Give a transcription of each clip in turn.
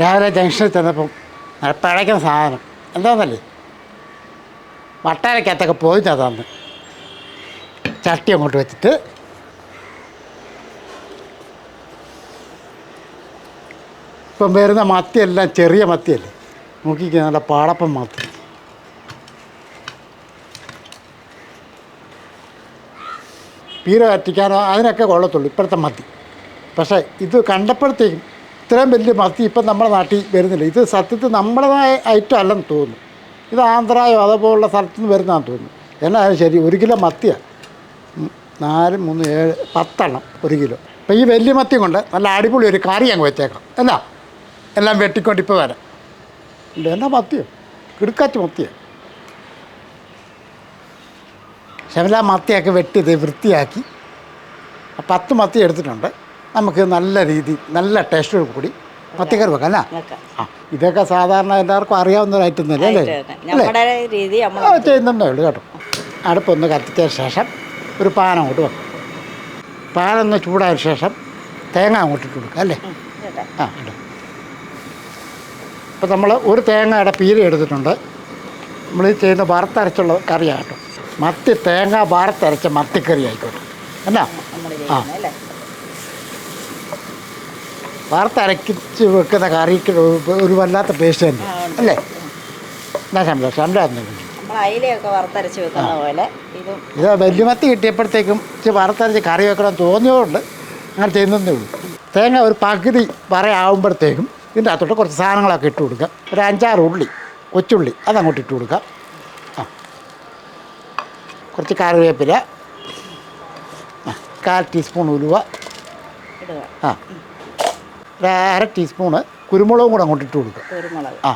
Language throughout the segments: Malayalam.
രാവിലെ ജംഗ്ഷനിൽ ചെന്നപ്പം പിഴയ്ക്കുന്ന സാധനം. എന്താണെന്നല്ലേ വട്ടാരക്കകത്തൊക്കെ പോയി തന്നു ചട്ടി അങ്ങോട്ട് വെച്ചിട്ട് ഇപ്പം വരുന്ന മത്തിയെല്ലാം ചെറിയ മത്തിയല്ലേ? നോക്കിക്കുക നല്ല പാടപ്പം മത്തി. പീര വറ്റിക്കാനോ അതിനൊക്കെ കൊള്ളത്തുള്ളൂ ഇപ്പോഴത്തെ മത്തി. പക്ഷേ ഇത് കണ്ടപ്പോഴത്തേക്കും ഇത്രയും വലിയ മത്തി ഇപ്പം നമ്മുടെ നാട്ടിൽ വരുന്നില്ല. ഇത് സത്യത്തിൽ നമ്മുടേതായ ഐറ്റം അല്ലെന്ന് തോന്നുന്നു. ഇത് ആന്ധ്രയോ അതുപോലുള്ള സ്ഥലത്തു നിന്ന് വരുന്നതാണെന്ന് തോന്നുന്നു. എന്നാലും ശരി ഒരു കിലോ മത്തിയാണ് നാല് മൂന്ന് ഏഴ് പത്തെണ്ണം ഒരു കിലോ. അപ്പം ഈ വലിയ മത്തി കൊണ്ട് നല്ല അടിപൊളി ഒരു കറി അങ്ങ് വെച്ചേക്കാം. എന്നാ? എല്ലാം വെട്ടിക്കൊണ്ട് ഇപ്പോൾ വരാം. ഇല്ല എന്നാ മത്തിയോ? കിടുക്കാറ്റ് മത്തിയോ. ശമല മത്തിയൊക്കെ വെട്ടി ഇത് വൃത്തിയാക്കി പത്ത് മത്തി എടുത്തിട്ടുണ്ട്. നമുക്ക് നല്ല രീതി നല്ല ടേസ്റ്റോട് കൂടി പത്തിക്കറി വെക്കാം അല്ല? ആ ഇതൊക്കെ സാധാരണ എല്ലാവർക്കും അറിയാവുന്ന ഒരു ഐറ്റം തന്നെ. അല്ലേ അല്ലേ? രീതി ആ ചെയ്യുന്നുണ്ടേ ഉള്ളൂ കേട്ടോ. അടുപ്പൊന്ന് കത്തിച്ച ശേഷം ഒരു പാൻ അങ്ങോട്ട് വെക്കും. പാനൊന്ന് ചൂടായ ശേഷം തേങ്ങ അങ്ങോട്ട് ഇട്ട് കൊടുക്കുക അല്ലേ? ആ ഇടും. ഇപ്പം നമ്മൾ ഒരു തേങ്ങയുടെ പീര എടുത്തിട്ടുണ്ട്. നമ്മൾ ഈ ചെയ്യുന്ന വറുത്തരച്ചുള്ള കറിയാണ് കേട്ടോ. മത്തി തേങ്ങ വറുത്തരച്ച മത്തിക്കറി ആയിക്കോട്ടെ. എന്നാ? ആ. വറുത്തരക്കിച്ച് വെക്കുന്ന കറിക്ക് ഒരു- വല്ലാത്ത ടേസ്റ്റ് തന്നെ. അല്ലേ? എന്നാ ശമ്പളം ശമ്പളം എന്തെങ്കിലും നമ്മൾ അയിലയൊക്കെ വറുത്തരച്ച് വെക്കുന്ന പോലെ ഇതും ഇത് വല്യമത്തി കിട്ടിയപ്പോഴത്തേക്കും ഇച്ചിരി വറുത്തരച്ച് കറി വെക്കണം തോന്നിയതുകൊണ്ട് അങ്ങനെ ചെയ്യുന്നതേ ഉള്ളൂ. തേങ്ങ ഒരു പകുതി വറയാവുമ്പോഴത്തേക്കും ഇതിന്റെ അകത്തോട്ട് കുറച്ച് സാധനങ്ങളൊക്കെ ഇട്ട് കൊടുക്കാം ഒരു അഞ്ചാറ് ഉള്ളി കൊച്ചുള്ളി അതങ്ങോട്ട് ഇട്ട് കൊടുക്കാം ആ. കുറച്ച് കറിവേപ്പില കാൽ ടീസ്പൂൺ ഉലുവ ആ. ഒരു അര ടീസ്പൂണ് കുരുമുളകും കൂടെ അങ്ങോട്ട് ഇട്ട് കൊടുക്കുക. കുരുമുളക്. ആ.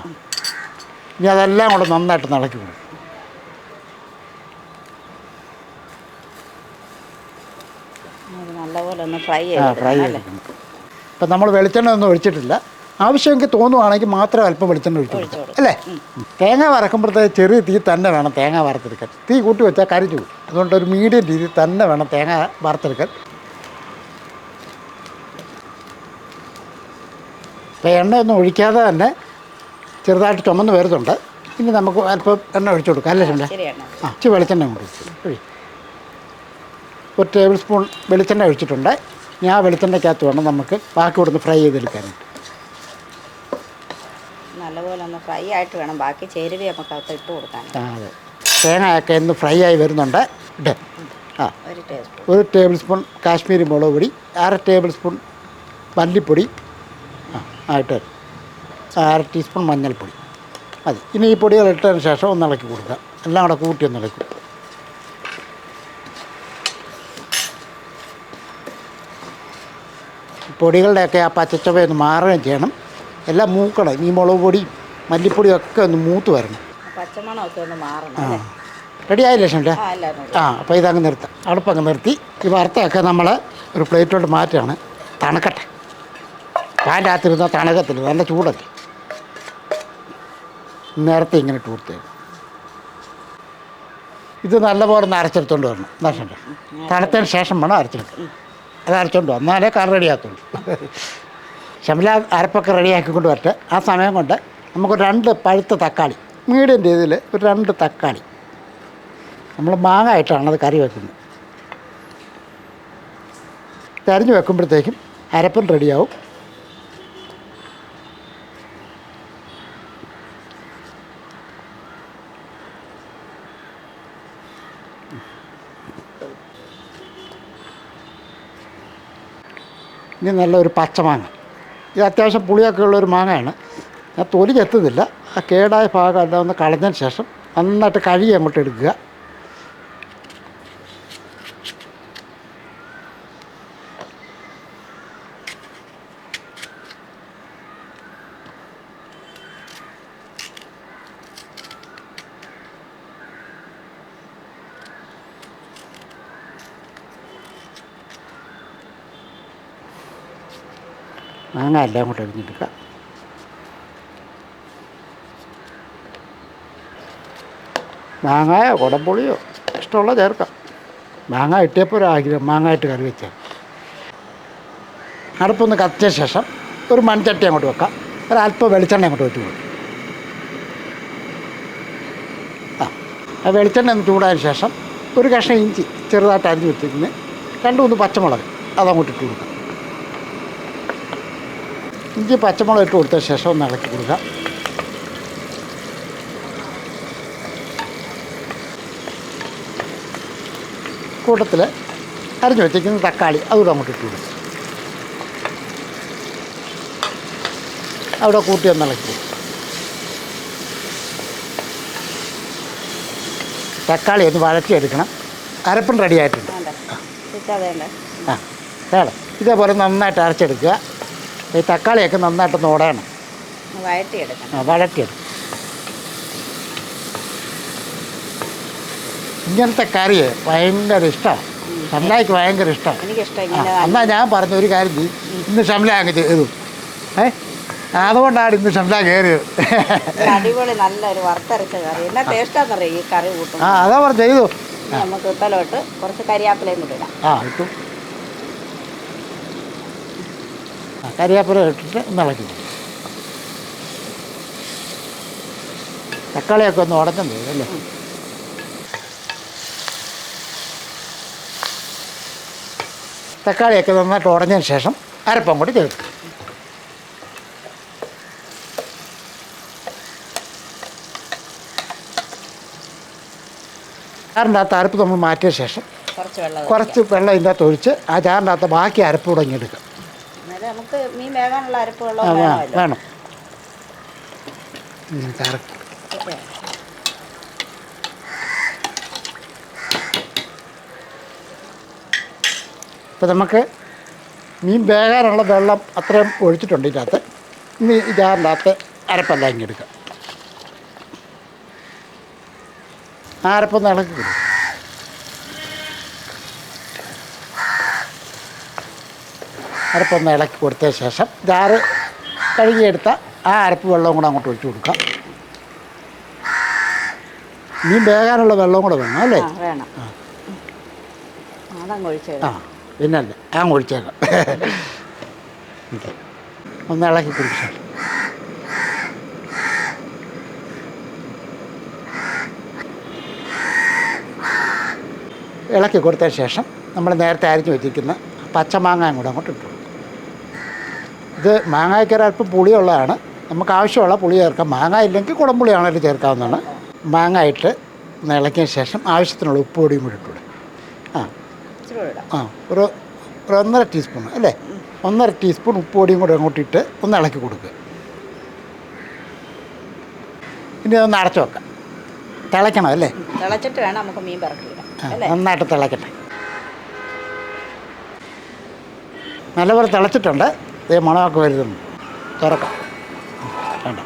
ഇനി അതെല്ലാം കൂടെ നന്നായിട്ട് നടക്കി കൊടുക്കും നല്ലപോലെ ഒന്ന് ഫ്രൈ ആ ഇപ്പം നമ്മൾ വെളിച്ചെണ്ണ ഒന്നും ഒഴിച്ചിട്ടില്ല. ആവശ്യമെങ്കിൽ തോന്നുവാണെങ്കിൽ മാത്രം അല്പം വെളിച്ചെണ്ണ ഒഴിച്ചു ഒഴിച്ച് കൊടുക്കാം അല്ലേ? തേങ്ങ വറക്കുമ്പോഴത്തേക്ക് ചെറിയ തീ തന്നെ വേണം തേങ്ങ വറുത്തെടുക്കാൻ. തീ കൂട്ടി വെച്ചാൽ കരിഞ്ഞു പോകും. അതുകൊണ്ട് ഒരു മീഡിയം രീതിയിൽ തന്നെ വേണം തേങ്ങ വറുത്തെടുക്കാൻ. ഇപ്പം എണ്ണയൊന്നും ഒഴിക്കാതെ തന്നെ ചെറുതായിട്ട് ചുമന്ന് വരുന്നുണ്ട്. ഇനി നമുക്ക് അല്പം എണ്ണ ഒഴിച്ചു കൊടുക്കാം. അല്ലേ ചേട്ടാ ആ ഇച്ചിരി വെളിച്ചെണ്ണ കൊടുക്കും. ഒഴി ഒരു ടേബിൾ സ്പൂൺ വെളിച്ചെണ്ണ ഒഴിച്ചിട്ടുണ്ട്. ഞാൻ ആ വെളിച്ചെണ്ണയ്ക്കകത്ത് വേണം നമുക്ക് ബാക്കി കൊടുത്ത് ഫ്രൈ ചെയ്തെടുക്കാനായിട്ട് നല്ലപോലെ ഒന്ന് ഫ്രൈ ആയിട്ട് വേണം. ബാക്കി ചേരുവ നമുക്ക് അകത്ത് ഇട്ട് കൊടുക്കാൻ. ആ അതെ. തേങ്ങയൊക്കെ ഇന്ന് ഫ്രൈ ആയി വരുന്നുണ്ട്. ഇട്ട് ആ. ഒരു ടേബിൾ സ്പൂൺ കാശ്മീരി മുളക് പൊടി അര ടേബിൾ സ്പൂൺ മല്ലിപ്പൊടി ആയിട്ട് അര ടീസ്പൂൺ മഞ്ഞൾപ്പൊടി. മതി. ഇനി ഈ പൊടികൾ ഇട്ടതിന് ശേഷം ഒന്ന് ഇളക്കി കൊടുക്കുക. എല്ലാം കൂടെ കൂട്ടി ഒന്ന് ഇളക്കും പൊടികളുടെയൊക്കെ ആ പച്ചച്ചവയൊന്ന് മാറുകയും ചെയ്യണം. എല്ലാം മൂക്കണം. ഈ മുളക് പൊടി മല്ലിപ്പൊടിയും ഒക്കെ ഒന്ന് മൂത്ത് വരണം. പച്ചമണമൊക്കെ ഒന്ന് മാറണം ആ. അല്ലേ? റെഡി ആയില്ലേ എല്ലാവരും ആ അപ്പോൾ ഇതങ്ങ് നിർത്താം. അടുപ്പങ്ങ് നിർത്തി. ഈ വറുത്തൊക്കെ നമ്മൾ ഒരു പ്ലേറ്റിലോട്ട് മാറ്റുകയാണ്. തണുക്കട്ടെ. ഫാന്റെ അകത്തിരുന്ന തണകത്തിരുന്ന് നല്ല ചൂടല്ലേ? നേരത്തെ ഇങ്ങനെ ടൂർത്ത്. ഇത് നല്ലപോലെ ഒന്ന് അരച്ചെടുത്തോണ്ട് വരണം. എന്താ തണുത്തതിന് ശേഷം വേണം അരച്ചെടുക്കാൻ. അത് അരച്ചോണ്ട് വന്നാലേ കാർ കറി ശമല അരപ്പൊക്കെ റെഡിയാക്കിക്കൊണ്ട് വരട്ടെ. ആ സമയം കൊണ്ട് നമുക്ക് രണ്ട് പഴുത്ത തക്കാളി മീഡിയം രീതിയിൽ ഒരു രണ്ട് തക്കാളി. നമ്മൾ മാങ്ങ ആയിട്ടാണ് അത് കറി വെക്കുന്നത്. കരിഞ്ഞ് വെക്കുമ്പോഴത്തേക്കും അരപ്പൻ റെഡിയാവും ഇനി നല്ലൊരു പച്ചമാങ്ങ. ഇത് അത്യാവശ്യം പുളിയൊക്കെ ഉള്ളൊരു മാങ്ങയാണ്. ഞാൻ തൊലി ചെത്തുന്നില്ല ആ കേടായ ഭാഗം എല്ലാം ഒന്ന് കളഞ്ഞതിന് ശേഷം നന്നായിട്ട് കഴുകി അങ്ങോട്ട് എടുക്കുക. മാങ്ങ എല്ലാം കൂടെ അരിഞ്ഞെടുക്കുക മാങ്ങയോ കുടംപുളിയോ ഇഷ്ടമുള്ള ചേർക്കാം. മാങ്ങ ഇട്ടിയപ്പോൾ ഒരാഗ്രഹം മാങ്ങ ഇട്ട് കറി വെച്ചാൽ. അടുപ്പൊന്ന് കത്തിച്ച ശേഷം ഒരു മൺചട്ടി അങ്ങോട്ട് വെക്കാം. ഒരല്പം വെളിച്ചെണ്ണ അങ്ങോട്ട് വെച്ച് കൊടുക്കും. ആ വെളിച്ചെണ്ണ ഒന്ന് ചൂടായതിന് ശേഷം ഒരു കഷ്ണം ഇഞ്ചി ചെറുതായിട്ട് അരിഞ്ഞ് വെച്ചിരുന്ന് രണ്ട് മൂന്ന് പച്ചമുളക് അതങ്ങോട്ട് ഇട്ട് കൊടുക്കാം. ഇഞ്ചി പച്ചമുളക് ഇട്ട് കൊടുത്ത ശേഷം ഒന്ന് ഇളക്കി കൊടുക്കാം. കൂട്ടത്തിൽ അരിഞ്ഞു വെച്ചിരിക്കുന്ന തക്കാളി അതുകൂടെ അങ്ങോട്ട് ഇട്ട് കൊടുക്കും. അവിടെ കൂട്ടി ഒന്ന് ഇളക്കി തക്കാളി ഒന്ന് വഴറ്റിയെടുക്കണം. അരപ്പും റെഡി ആയിട്ടുണ്ട്. ആ വേണം. ഇതേപോലെ നന്നായിട്ട് അരച്ചെടുക്കുക. ഈ തക്കാളിയൊക്കെ നന്നായിട്ടൊന്ന് ഓടണം. ഒന്ന് വഴറ്റിയെടുക്കണം. ആ വഴറ്റിയെടുക്കും ഇങ്ങനത്തെ കറി ഭയങ്കര ഇഷ്ടമാണ് ഷംലായ്ക്ക് ഭയങ്കര ഇഷ്ടമാണ് എന്നാൽ ഞാൻ പറഞ്ഞ ഒരു കാര്യം ചെയ്യും. ഇന്ന് ഷംല അങ്ങ് ചെയ്തു. ഏ? അതുകൊണ്ടാണ് ഇന്ന് ഷംല കയറിയത്. അടിപൊളി നല്ലൊരു വറുത്തരച്ച കറി. എന്നാ ടേസ്റ്റാന്നറിയോ ഈ കറി കൂട്ടും ആ അതാ പറഞ്ഞു ചെയ്തു നമുക്ക് ഇട്ടലോട്ട് കുറച്ച് കരിയാപ്പിലയും കൂടി ഇടാം. ആ ഇട്ടു. ആ കരിയാപ്പില ഇട്ടിട്ട് നിളക്കി തക്കാളിയൊക്കെ ഒന്ന് ഉടഞ്ഞു അല്ലേ? തക്കാളിയൊക്കെ നന്നായിട്ട് ഉടഞ്ഞതിന് ശേഷം അരപ്പം കൂടി ചേർക്കും. ചാറിന്റെ അകത്ത് അരപ്പ് നമ്മൾ മാറ്റിയ ശേഷം കുറച്ച് വെള്ളം ഇതിന്റെ അകത്ത് ഒഴിച്ച് ആ ചാറിന്റെ അകത്ത് ബാക്കി അരപ്പ് തുടങ്ങിയെടുക്കാം നമുക്ക് മീൻ വേകാനുള്ള അരപ്പ് വെള്ളം വേണമല്ലോ. വേണം. ഇപ്പോൾ നമുക്ക് മീൻ വേകാനുള്ള വെള്ളം അത്രയും ഒഴിച്ചിട്ടുണ്ട് ഇതിനകത്ത്. ഇനി ഈ അരപ്പല്ല ഇങ്ങനെ ആ അരപ്പൊന്ന് ഇളക്കി കൊടുക്കും. അരപ്പൊന്ന് ഇളക്കി കൊടുത്ത ശേഷം ജാറ് കഴുകിയെടുത്ത ആ അരപ്പ് വെള്ളവും കൂടെ അങ്ങോട്ട് ഒഴിച്ചു കൊടുക്കാം. മീൻ വേകാനുള്ള വെള്ളവും കൂടെ വേണം അല്ലേ? ആ അങ്ങ് പിന്നല്ല ഞാൻ ഒഴിച്ചേക്കാം ഒന്ന് ഇളക്കി കുടിച്ചാൽ ഇളക്കി കൊടുത്തതിന് ശേഷം നമ്മൾ നേരത്തെ അരിഞ്ഞു വെച്ചിരിക്കുന്ന പച്ചമാങ്ങ കൂടെ അങ്ങോട്ട് ഇട്ടു. ഇത് മാങ്ങായ്ക്കൊരു അല്പം പുളിയുള്ളതാണ്. നമുക്ക് ആവശ്യമുള്ള പുളി ചേർക്കാം. മാങ്ങ ഇല്ലെങ്കിൽ കുടംപുളിയാണെങ്കിലും ചേർക്കാവുന്നതാണ്. മാങ്ങ ഇട്ട് ഒന്ന് ശേഷം ആവശ്യത്തിനുള്ള ഉപ്പ് പൊടിയും കൂടി ഇട്ടു ആ. ആ ഒരു ഒരു ഒന്നര ടീസ്പൂൺ അല്ലേ? ഒന്നര ടീസ്പൂൺ ഉപ്പ് പൊടിയും കൂടി അങ്ങോട്ട് ഇട്ട് ഒന്ന് ഇളക്കി കൊടുക്കുക. ഇനി അതൊന്ന് അടച്ചു വെക്കാം. തിളയ്ക്കണം അല്ലേ? തിളച്ചിട്ട് വേണം നമുക്ക് മീൻ പിറക്കിയിടാം നന്നായിട്ട് തിളയ്ക്കട്ടെ നല്ലപോലെ തിളച്ചിട്ടുണ്ട്. ഇതേ മണമൊക്കെ വരുന്നുണ്ട് തുറക്കാം. വേണ്ട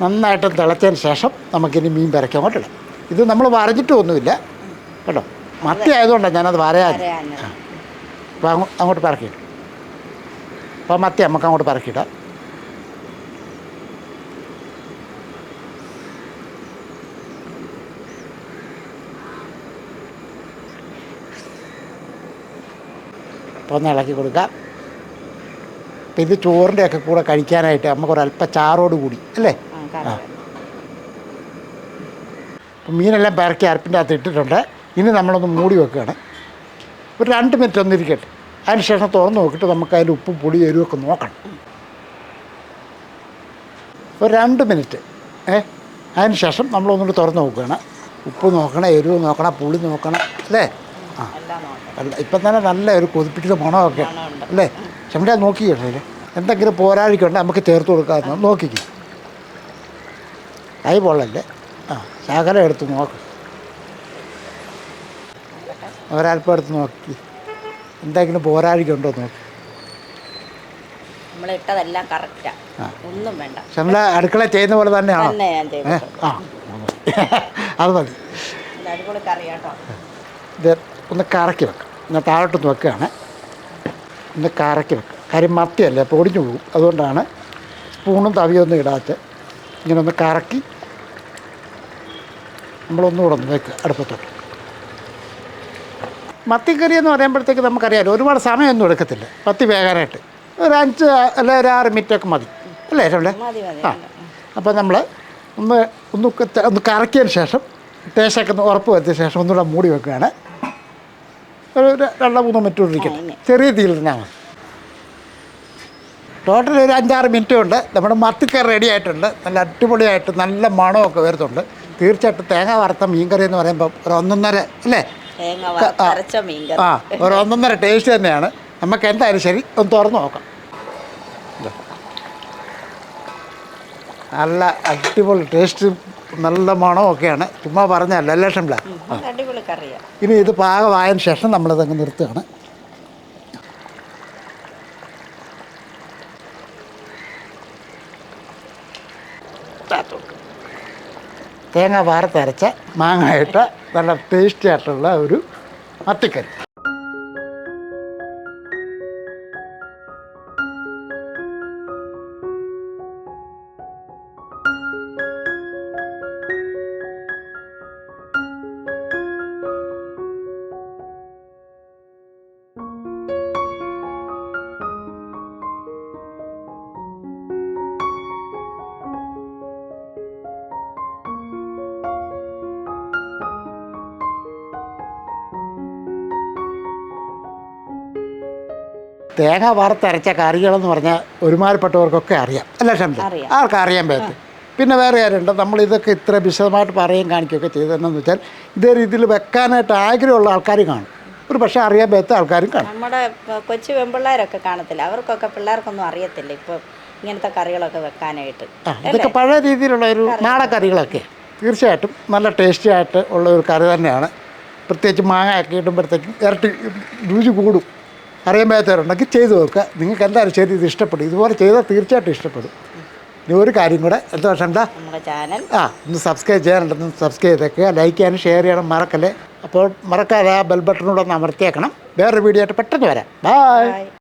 നന്നായിട്ട് തിളച്ചതിന് ശേഷം നമുക്കിനി മീൻ പരക്കാൻ കൊണ്ടിടാം ഇത് നമ്മൾ വരഞ്ഞിട്ടൊന്നുമില്ല കേട്ടോ മത്തി ആയതുകൊണ്ടാണ് ഞാനത് വരയാ അപ്പോൾ അങ്ങോട്ട് പറക്കിയിട്ട് അപ്പോൾ മത്തി നമുക്ക് അങ്ങോട്ട് പറക്കിയിടാം അപ്പോൾ ഒന്ന് ഇളക്കി കൊടുക്കാം. അപ്പം ഇത് ചോറിന്റെ ഒക്കെ കൂടെ കഴിക്കാനായിട്ട് നമുക്കൊരല്പ ചാറോട് കൂടി അല്ലേ? ആ. അപ്പം മീനെല്ലാം പിറക്കി അരപ്പിന്റെ അകത്ത് ഇട്ടിട്ടുണ്ട്. ഇനി നമ്മളൊന്ന് മൂടി വെക്കുകയാണ്. ഒരു രണ്ട് മിനിറ്റ് ഒന്ന് ഇരിക്കട്ടെ. അതിന് ശേഷം തുറന്ന് നോക്കിയിട്ട് നമുക്ക് അതിന്റെ ഉപ്പും പൊടി എരിവൊക്കെ നോക്കണം. ഒരു രണ്ട് മിനിറ്റ്. ഏ? അതിന് ശേഷം നമ്മളൊന്നുകൂടി തുറന്ന് നോക്കുകയാണ്. ഉപ്പ് നോക്കണം എരിവ് നോക്കണം പുളി നോക്കണം അല്ലേ? ഇപ്പം തന്നെ നല്ല ഒരു കൊതിപ്പിച്ചിട്ട് മണമൊക്കെ. അല്ലേ? ചെമ്മടിയാ നോക്കി കേട്ടോ എന്തെങ്കിലും പോരാഴിക്കുണ്ട് നമുക്ക് ചേർത്ത് കൊടുക്കാമെന്ന് നോക്കിക്കും. കൈ പൊള്ളല്ലേ? ആ ശകലം എടുത്ത് നോക്ക്. ഒരല്പം എടുത്ത് നോക്കി. എന്തെങ്കിലും പോരാഴിക്കുണ്ടോ നോക്കി. ആ. ഒന്നും വേണ്ട. അടുക്കള ചെയ്യുന്ന പോലെ തന്നെയാണോ? ആ അത് മതി. ഇത് ഒന്ന് കറക്കി വെക്കാം. ഒന്ന് താഴോട്ടൊന്ന് വെക്കുകയാണ് ഒന്ന് കറക്കി വെക്കുക കാര്യം മത്തിയല്ലേ അപ്പോൾ ഒടിഞ്ഞു പോകും. അതുകൊണ്ടാണ് സ്പൂണും തവിയൊന്നും ഇടാത്ത ഇങ്ങനെ ഒന്ന് കറക്കി നമ്മളൊന്നുകൂടെ ഒന്ന് വെക്കുക അടുപ്പത്തോട്ട്. മത്തിക്കറി എന്ന് പറയുമ്പോഴത്തേക്ക് നമുക്കറിയാമല്ലോ ഒരുപാട് സമയമൊന്നും എടുക്കത്തില്ല. മത്തി വേകാനായിട്ട് ഒരു അഞ്ച് അല്ല ഒരു ആറ് മിനിറ്റൊക്കെ മതി. അല്ലേ മതി ആ. അപ്പോൾ നമ്മൾ ഒന്ന് ഒന്ന് ഒന്ന് കറക്കിയതിന് ശേഷം ടേസ്റ്റൊക്കെ ഒന്ന് ഉറപ്പ് വരുത്തിയ ശേഷം ഒന്നുകൂടെ മൂടി വെക്കുകയാണ്. ഒരു രണ്ടോ മൂന്നോ മിനിറ്റ് ഇരിക്കട്ടെ. ചെറിയ തീയിൽ മതി ടോട്ടൽ ഒരു അഞ്ചാറ് മിനിറ്റ് കൊണ്ട് നമ്മുടെ മത്തിക്കറി റെഡി ആയിട്ടുണ്ട്. നല്ല അടിപൊളിയായിട്ട് നല്ല മണമൊക്കെ വരുന്നുണ്ട്. തീർച്ചയായിട്ടും തേങ്ങ വറുത്ത മീൻകറി എന്ന് പറയുമ്പോൾ ഒരു ഒന്നൊന്നര അല്ലേ? ആ ഒരു ഒന്നൊന്നര ടേസ്റ്റ് തന്നെയാണ്. നമുക്ക് എന്തായാലും ശരി ഒന്ന് തുറന്നു നോക്കാം. നല്ല അടിപൊളി ടേസ്റ്റ് നല്ല മണമൊക്കെയാണ് ചുമ്മാ പറഞ്ഞല്ല അല്ലേ ഷംല. ഇനി ഇത് പാകമായതിനു ശേഷം നമ്മളിതങ്ങ് നിർത്തുകയാണ്. തേങ്ങ വാരത്തരച്ച മാങ്ങ നല്ല ടേസ്റ്റി ആയിട്ടുള്ള ഒരു മത്തിക്കറി. തേങ്ങ വറുത്തരച്ച കറികളെന്ന് പറഞ്ഞാൽ ഒരുമാതിരിപ്പെട്ടവർക്കൊക്കെ അറിയാം. അല്ല ഷംല. ആർക്കും അറിയാൻ പറ്റും പിന്നെ വേറെ കാര്യമുണ്ട്. നമ്മൾ ഇതൊക്കെ ഇത്ര വിശദമായിട്ട് പറയുകയും കാണിക്കുകയൊക്കെ ചെയ്തതെന്നു വെച്ചാൽ ഇതേ രീതിയിൽ വെക്കാനായിട്ട് ആഗ്രഹമുള്ള ആൾക്കാർ കാണും. ഒരു പക്ഷേ അറിയാൻ പറ്റാത്ത ആൾക്കാരും കാണും. നമ്മുടെ കൊച്ചു പെൺപിള്ളേരൊക്കെ കാണത്തില്ല. അവർക്കൊക്കെ പിള്ളേർക്കൊന്നും അറിയത്തില്ല ഇപ്പോൾ ഇങ്ങനത്തെ കറികളൊക്കെ വെക്കാനായിട്ട്. ഇതൊക്കെ പഴയ രീതിയിലുള്ള ഒരു നാടൻ കറികളൊക്കെ. തീർച്ചയായിട്ടും നല്ല ടേസ്റ്റി ആയിട്ട് ഉള്ള ഒരു കറി തന്നെയാണ്. പ്രത്യേകിച്ച് മാങ്ങ ഒക്കെ ഇടുമ്പോഴത്തേക്കും ഇരട്ടി രുചി കൂടും. അറിയാൻ പറ്റാത്തവരുണ്ടെങ്കിൽ ചെയ്ത് നോക്കുക. നിങ്ങൾക്ക് എന്തായാലും ശരി ഇത് ഇഷ്ടപ്പെടും. ഇതുപോലെ ചെയ്താൽ തീർച്ചയായിട്ടും ഇഷ്ടപ്പെടും. ഇനി ഒരു കാര്യം കൂടെ എന്താ പക്ഷേ നമ്മുടെ ചാനൽ. ആ ഒന്ന് സബ്സ്ക്രൈബ് ചെയ്യാനുണ്ടെന്ന് സബ്സ്ക്രൈബ് ചെയ്തേക്കുക. ലൈക്ക് ചെയ്യാനും ഷെയർ ചെയ്യണം മറക്കല്ലേ? അപ്പോൾ മറക്കാതെ ആ ബെൽ ബട്ടണോടൊന്ന് ഒന്ന് അമർത്തിയേക്കണം. വേറൊരു വീഡിയോ ആയിട്ട് പെട്ടെന്ന് വരാം. Bye bye